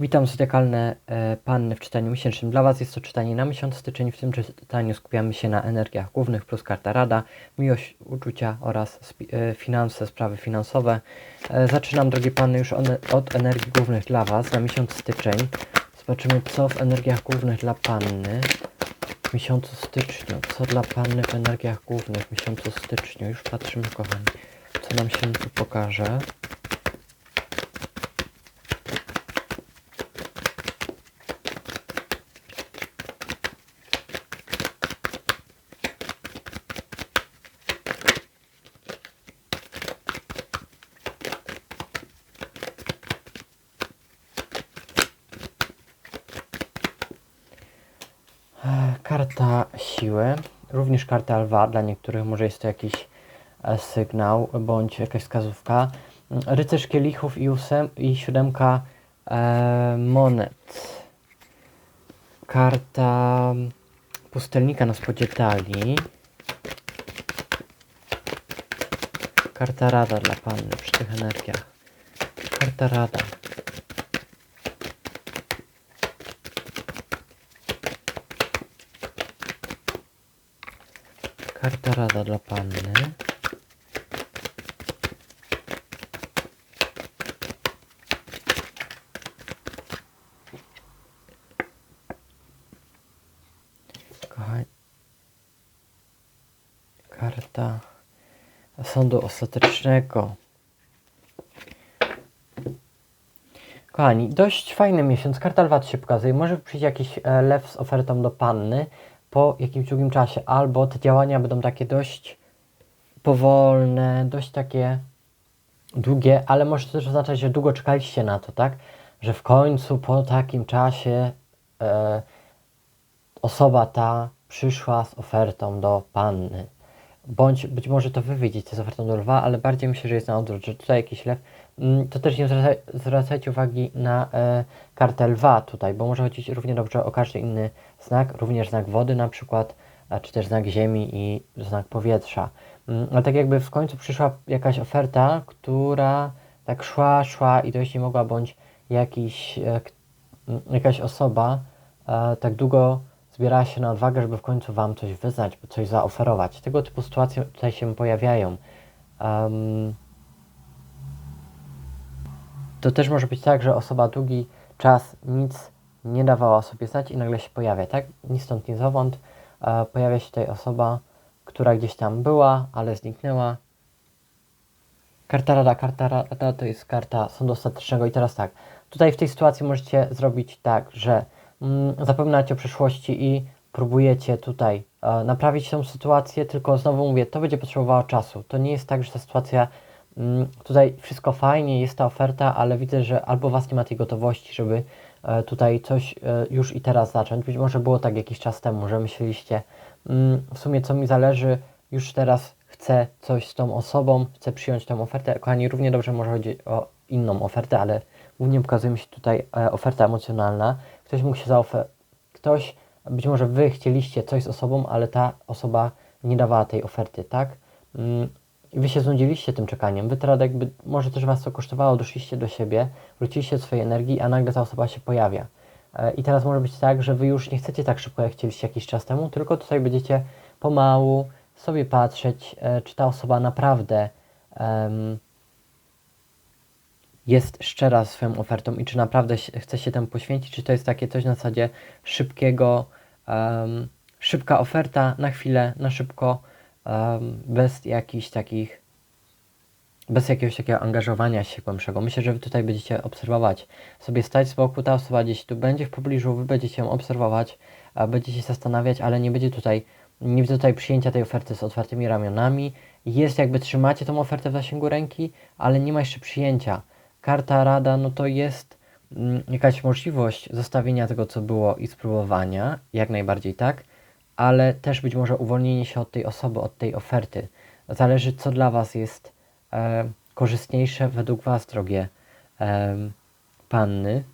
Witam zodiakalne e, panny w czytaniu miesięcznym. Dla Was jest to czytanie na miesiąc styczeń. W tym czytaniu skupiamy się na energiach głównych plus karta rada, miłość, uczucia oraz e, finanse, sprawy finansowe. E, zaczynam, drogie panny, już one, od energii głównych dla Was na miesiąc styczeń. Zobaczymy, co w energiach głównych dla panny w miesiącu styczniu. Co dla panny w energiach głównych w miesiącu styczniu. Już patrzymy, kochani, co nam się tu pokaże. E, Karta siły, również karta lwa, dla niektórych może jest to jakiś e, sygnał bądź jakaś wskazówka. Mm, Rycerz kielichów i, ósem, i siódemka e, monet. Karta pustelnika na spodzie talii. Karta rada dla panny przy tych energiach. Karta rada. Karta rada dla panny. Kochani. Karta sądu ostatecznego. Kochani, dość fajny miesiąc. Karta lwa się pokazuje. Może przyjść jakiś e, lew z ofertą do panny po jakimś długim czasie, albo te działania będą takie dość powolne, dość takie długie, ale może to też oznaczać, że długo czekaliście na to, tak? Że w końcu po takim czasie e, osoba ta przyszła z ofertą do panny. Bądź być może to wy widzicie z ofertą do lwa, ale bardziej myślę, że jest na odwrót, że tutaj jakiś lew. Mm, To też nie zwraca, zwracajcie uwagi na e, kartę lwa tutaj, bo może chodzić równie dobrze o każdy inny znak, również znak wody na przykład, czy też znak ziemi i znak powietrza. Mm, Ale tak jakby w końcu przyszła jakaś oferta, która tak szła, szła i dojść nie mogła, bądź jakiś, e, k- m, jakaś osoba e, tak długo zbierała się na odwagę, żeby w końcu Wam coś wyznać, coś zaoferować. Tego typu sytuacje tutaj się pojawiają. Em, to też może być tak, że osoba długi czas nic nie dawała sobie znać i nagle się pojawia, tak? Ni stąd, ni zowąd. E, pojawia się tutaj osoba, która gdzieś tam była, ale zniknęła. Karta rada, karta rada to jest karta sądu ostatecznego i teraz tak, tutaj w tej sytuacji możecie zrobić tak, że zapominacie o przeszłości i próbujecie tutaj e, naprawić tę sytuację, tylko znowu mówię, to będzie potrzebowało czasu. To nie jest tak, że ta sytuacja mm, tutaj wszystko fajnie, jest ta oferta, ale widzę, że albo was nie ma tej gotowości, żeby e, tutaj coś e, już i teraz zacząć. Być może było tak jakiś czas temu, że myśleliście, mm, w sumie co mi zależy, już teraz chcę coś z tą osobą, chcę przyjąć tą ofertę. Kochani, równie dobrze może chodzić o inną ofertę, ale głównie pokazuje mi się tutaj oferta emocjonalna. Ktoś mógł się zaoferować, ktoś, być może wy chcieliście coś z osobą, ale ta osoba nie dawała tej oferty, tak? Mm, I wy się znudziliście tym czekaniem. Wy teraz jakby, może też was to kosztowało, doszliście do siebie, wróciliście do swojej energii, a nagle ta osoba się pojawia. E, I teraz może być tak, że wy już nie chcecie tak szybko, jak chcieliście jakiś czas temu, tylko tutaj będziecie pomału sobie patrzeć, e, czy ta osoba naprawdę em, jest szczera swoją ofertą i czy naprawdę chce się temu poświęcić, czy to jest takie coś na zasadzie szybkiego, em, szybka oferta na chwilę, na szybko, em, bez jakichś takich, bez jakiegoś takiego angażowania się głębszego. Myślę, że wy tutaj będziecie obserwować, sobie stać z boku, ta osoba gdzieś tu będzie w pobliżu, wy będziecie ją obserwować, będziecie się zastanawiać, ale nie będzie tutaj, nie widzę tutaj przyjęcia tej oferty z otwartymi ramionami. Jest jakby trzymacie tą ofertę w zasięgu ręki, ale nie ma jeszcze przyjęcia. Karta rada, no to jest mm, jakaś możliwość zostawienia tego, co było i spróbowania, jak najbardziej tak, ale też być może uwolnienie się od tej osoby, od tej oferty. Zależy, co dla Was jest e, korzystniejsze według Was, drogie em, panny.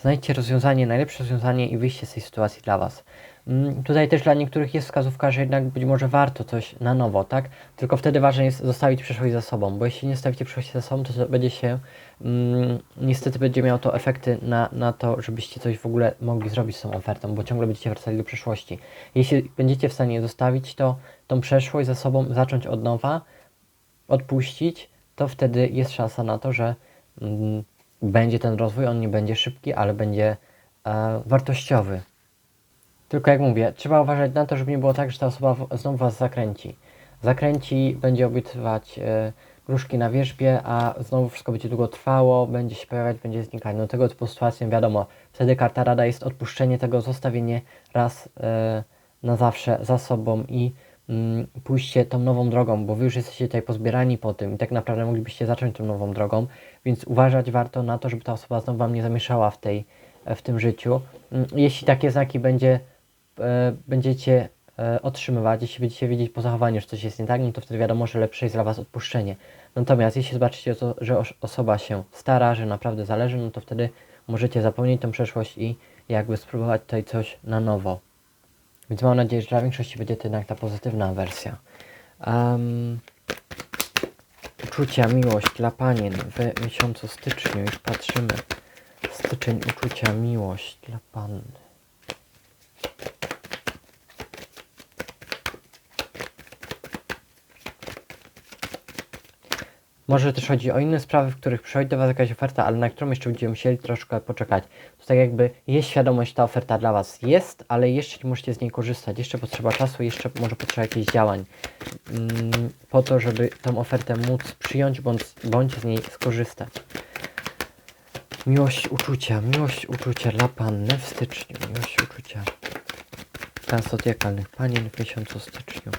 znajdźcie rozwiązanie, najlepsze rozwiązanie i wyjście z tej sytuacji dla Was. Mm, Tutaj też dla niektórych jest wskazówka, że jednak być może warto coś na nowo, tak? Tylko wtedy ważne jest zostawić przeszłość za sobą, bo jeśli nie stawicie przeszłości za sobą, to to będzie się, mm, niestety będzie miało to efekty na, na to, żebyście coś w ogóle mogli zrobić z tą ofertą, bo ciągle będziecie wracali do przeszłości. Jeśli będziecie w stanie zostawić to, tą przeszłość za sobą, zacząć od nowa, odpuścić, to wtedy jest szansa na to, że mm, będzie ten rozwój, on nie będzie szybki, ale będzie e, wartościowy. Tylko jak mówię, trzeba uważać na to, żeby nie było tak, że ta osoba znowu was zakręci. Zakręci, będzie obiecywać e, gruszki na wierzbie, a znowu wszystko będzie długo trwało, będzie się pojawiać, będzie znikać. No tego typu sytuacją wiadomo, wtedy karta rada jest odpuszczenie tego, zostawienie raz e, na zawsze za sobą i mm, pójście tą nową drogą, bo wy już jesteście tutaj pozbierani po tym i tak naprawdę moglibyście zacząć tą nową drogą, więc uważać warto na to, żeby ta osoba znowu wam nie zamieszała w, tej, e, w tym życiu. Mm, Jeśli takie znaki będzie, e, będziecie e, otrzymywać, jeśli będziecie wiedzieć po zachowaniu, że coś jest nie tak, no to wtedy wiadomo, że lepsze jest dla was odpuszczenie. Natomiast jeśli zobaczycie, że os- osoba się stara, że naprawdę zależy, no to wtedy możecie zapomnieć tą przeszłość i jakby spróbować tutaj coś na nowo. Więc mam nadzieję, że dla większości będzie to jednak ta pozytywna wersja. Um, uczucia, miłość dla panien w miesiącu styczniu. Już patrzymy. Styczeń, uczucia, miłość dla panny. Może też chodzi o inne sprawy, w których przychodzi do Was jakaś oferta, ale na którą jeszcze będziemy musieli troszkę poczekać. To tak jakby jest świadomość, ta oferta dla Was jest, ale jeszcze nie możecie z niej korzystać. Jeszcze potrzeba czasu, jeszcze może potrzeba jakichś działań mm, po to, żeby tą ofertę móc przyjąć bądź, bądź z niej skorzystać. Miłość uczucia, miłość uczucia dla Panny w styczniu. Miłość uczucia dla zodiakalnych panien w miesiącu styczniu.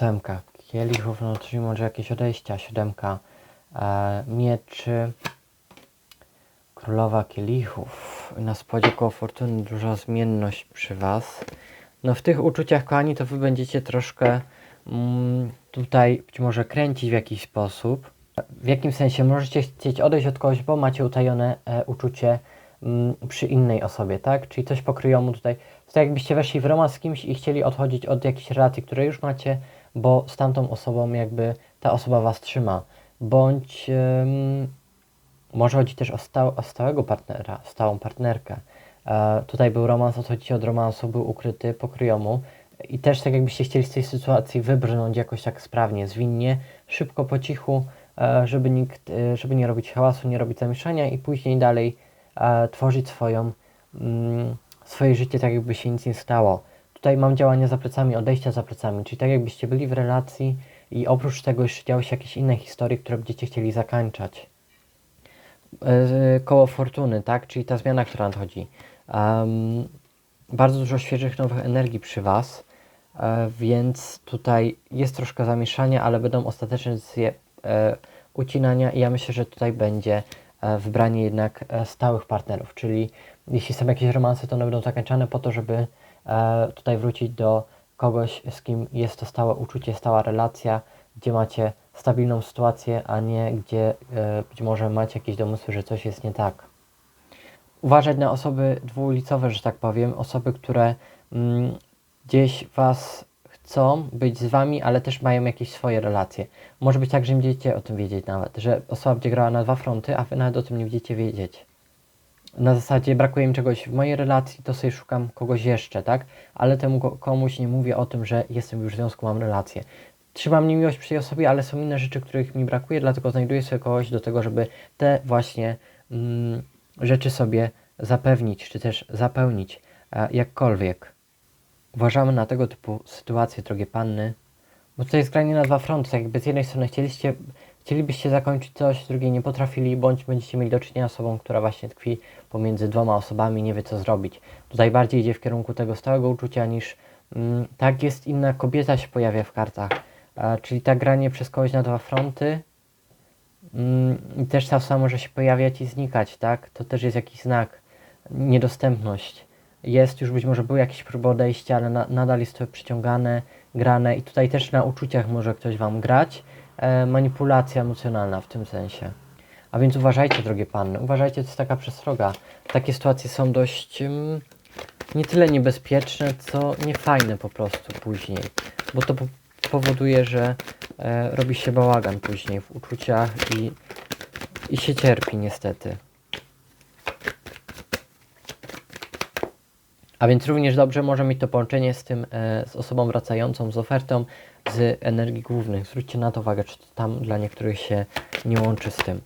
Ósemka kielichów, no czyli może jakieś odejścia. Siódemka e, mieczy. Królowa kielichów. Na spodzie koło fortuny duża zmienność przy Was. No w tych uczuciach, kochani, to Wy będziecie troszkę mm, tutaj być może kręcić w jakiś sposób. W jakim sensie możecie chcieć odejść od kogoś, bo macie utajone e, uczucie mm, przy innej osobie, tak? Czyli coś pokryjomu tutaj. To tak jakbyście weszli w romans z kimś i chcieli odchodzić od jakiejś relacji, które już macie, bo z tamtą osobą jakby ta osoba was trzyma. Bądź może chodzi też o, o stałego partnera, stałą partnerkę. E, tutaj był romans, odchodzicie od romansu, był ukryty pokryjomu i też tak jakbyście chcieli z tej sytuacji wybrnąć jakoś tak sprawnie, zwinnie, szybko, po cichu, e, żeby nikt, e, żeby nie robić hałasu, nie robić zamieszania i później dalej e, tworzyć swoją, mm, swoje życie tak jakby się nic nie stało. Tutaj mam działania za plecami, odejścia za plecami, czyli tak jakbyście byli w relacji i oprócz tego jeszcze działy się jakieś inne historie, które będziecie chcieli zakańczać e, koło fortuny, tak? Czyli ta zmiana, która nadchodzi. Em, bardzo dużo świeżych, nowych energii przy Was, e, więc tutaj jest troszkę zamieszania, ale będą ostateczne decyzje e, ucinania i ja myślę, że tutaj będzie e, wybranie jednak e, stałych partnerów, czyli jeśli są jakieś romanse, to one będą zakończone po to, żeby e, tutaj wrócić do kogoś, z kim jest to stałe uczucie, stała relacja, gdzie macie stabilną sytuację, a nie gdzie e, być może macie jakieś domysły, że coś jest nie tak. Uważać na osoby dwuulicowe, że tak powiem, osoby, które mm, gdzieś Was chcą być z Wami, ale też mają jakieś swoje relacje. Może być tak, że nie będziecie o tym wiedzieć nawet, że osoba będzie grała na dwa fronty, a Wy nawet o tym nie będziecie wiedzieć na zasadzie brakuje mi czegoś w mojej relacji, to sobie szukam kogoś jeszcze, tak? Ale temu ko- komuś nie mówię o tym, że jestem już w związku, mam relację. Trzymam miłość przy tej osobie, ale są inne rzeczy, których mi brakuje, dlatego znajduję sobie kogoś do tego, żeby te właśnie mm, rzeczy sobie zapewnić, czy też zapełnić, e, jakkolwiek. Uważamy na tego typu sytuacje, drogie panny, bo tutaj jest granie na dwa fronty, tak jakby z jednej strony chcieliście, chcielibyście zakończyć coś, drugiej nie potrafili, bądź będziecie mieli do czynienia z osobą, która właśnie tkwi pomiędzy dwoma osobami, nie wie co zrobić. Tutaj bardziej idzie w kierunku tego stałego uczucia niż mm, tak jest inna kobieta się pojawia w kartach, e, czyli tak granie przez kogoś na dwa fronty mm, i też ta osoba może się pojawiać i znikać, tak? To też jest jakiś znak. Niedostępność. Jest, już być może były jakieś próby odejścia, ale na, nadal jest to przyciągane, grane i tutaj też na uczuciach może ktoś Wam grać. E, manipulacja emocjonalna w tym sensie. A więc uważajcie, drogie panny, uważajcie, to jest taka przestroga. Takie sytuacje są dość mm, nie tyle niebezpieczne, co niefajne po prostu później, bo to po powoduje, że e, robi się bałagan później w uczuciach i, i się cierpi niestety. A więc również dobrze może mieć to połączenie z tym, e, z osobą wracającą, z ofertą, z energii głównych. Zwróćcie na to uwagę, czy to tam dla niektórych się nie łączy z tym.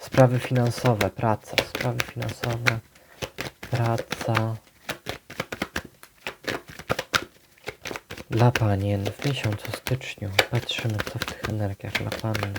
Sprawy finansowe, praca, sprawy finansowe, praca. Dla panien w miesiącu styczniu. Patrzymy, co w tych energiach dla panny.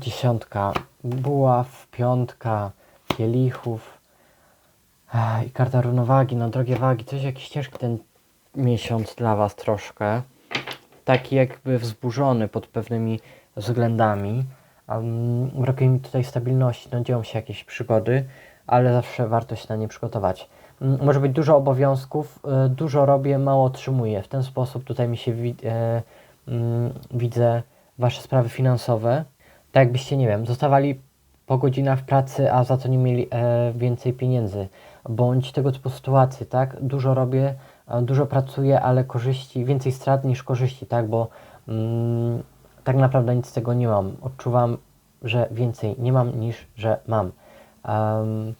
Dziesiątka buław, piątka kielichów i karta równowagi. No, drogie wagi, coś jakiś ciężki ten miesiąc dla Was troszkę. Taki jakby wzburzony pod pewnymi względami. Um, brakuje mi tutaj stabilności, no dzieją się jakieś przygody, ale zawsze warto się na nie przygotować. Może być dużo obowiązków, y, dużo robię, mało otrzymuję. W ten sposób tutaj mi się wi- e, widzę Wasze sprawy finansowe. Tak jakbyście, nie wiem, zostawali po godzinach pracy, a za to nie mieli e, więcej pieniędzy. Bądź tego typu sytuacje, tak? Dużo robię, e, dużo pracuję, ale korzyści, więcej strat niż korzyści, tak? Bo mm, tak naprawdę nic z tego nie mam. Odczuwam, że więcej nie mam niż że mam. Em,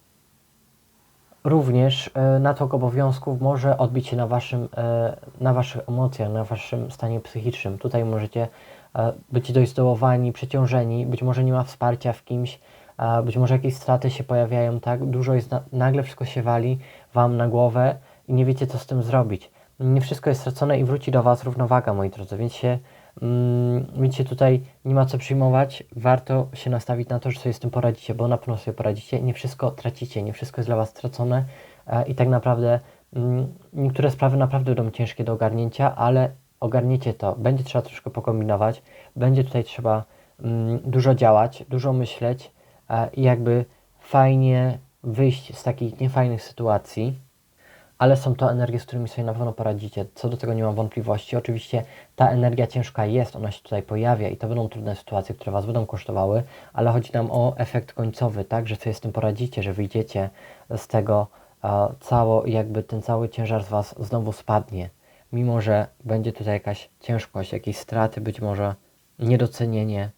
również e, natok obowiązków może odbić się na, waszym, e, na waszych emocjach, na waszym stanie psychicznym. Tutaj możecie być dość zdołowani, przeciążeni, być może nie ma wsparcia w kimś, być może jakieś straty się pojawiają, tak? Dużo jest, na, nagle wszystko się wali wam na głowę i nie wiecie, co z tym zrobić. Nie wszystko jest stracone i wróci do was równowaga, moi drodzy, więc się Mm, wiecie, tutaj nie ma co przyjmować. Warto się nastawić na to, że sobie z tym poradzicie, bo na pewno sobie poradzicie. Nie wszystko tracicie, nie wszystko jest dla Was stracone e, i tak naprawdę mm, niektóre sprawy naprawdę będą ciężkie do ogarnięcia, ale ogarniecie to. Będzie trzeba troszkę pokombinować, będzie tutaj trzeba mm, dużo działać, dużo myśleć e, i jakby fajnie wyjść z takich niefajnych sytuacji ale są to energie, z którymi sobie na pewno poradzicie. Co do tego nie mam wątpliwości. Oczywiście ta energia ciężka jest, ona się tutaj pojawia i to będą trudne sytuacje, które Was będą kosztowały, ale chodzi nam o efekt końcowy, tak, że sobie z tym poradzicie, że wyjdziecie z tego e, cało, jakby ten cały ciężar z Was znowu spadnie. Mimo, że będzie tutaj jakaś ciężkość, jakieś straty, być może niedocenienie,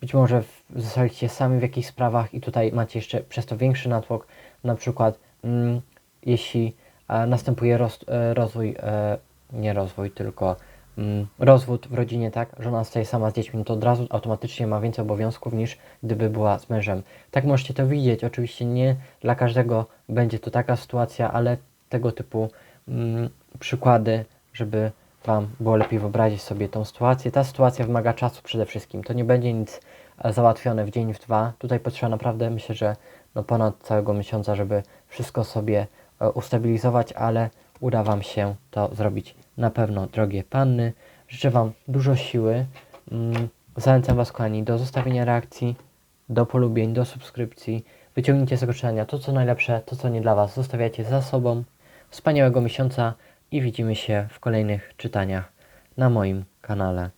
być może zostaliście sami w jakichś sprawach i tutaj macie jeszcze przez to większy natłok, na przykład mm, jeśli e, następuje roz, e, rozwój, e, nie rozwój, tylko mm, rozwód w rodzinie, tak? Żona zostaje sama z dziećmi, no to od razu automatycznie ma więcej obowiązków niż gdyby była z mężem. Tak możecie to widzieć. Oczywiście nie dla każdego będzie to taka sytuacja, ale tego typu mm, przykłady, żeby Wam było lepiej wyobrazić sobie tą sytuację. Ta sytuacja wymaga czasu przede wszystkim. To nie będzie nic e, załatwione w dzień, w dwa. Tutaj potrzeba naprawdę, myślę, że no ponad całego miesiąca, żeby wszystko sobie e, ustabilizować, ale uda Wam się to zrobić na pewno, drogie panny. Życzę Wam dużo siły. Mm, Zachęcam Was, kochani, do zostawienia reakcji, do polubień, do subskrypcji. Wyciągnijcie z tego to, co najlepsze, to, co nie dla Was. Zostawiacie za sobą. Wspaniałego miesiąca i widzimy się w kolejnych czytaniach na moim kanale.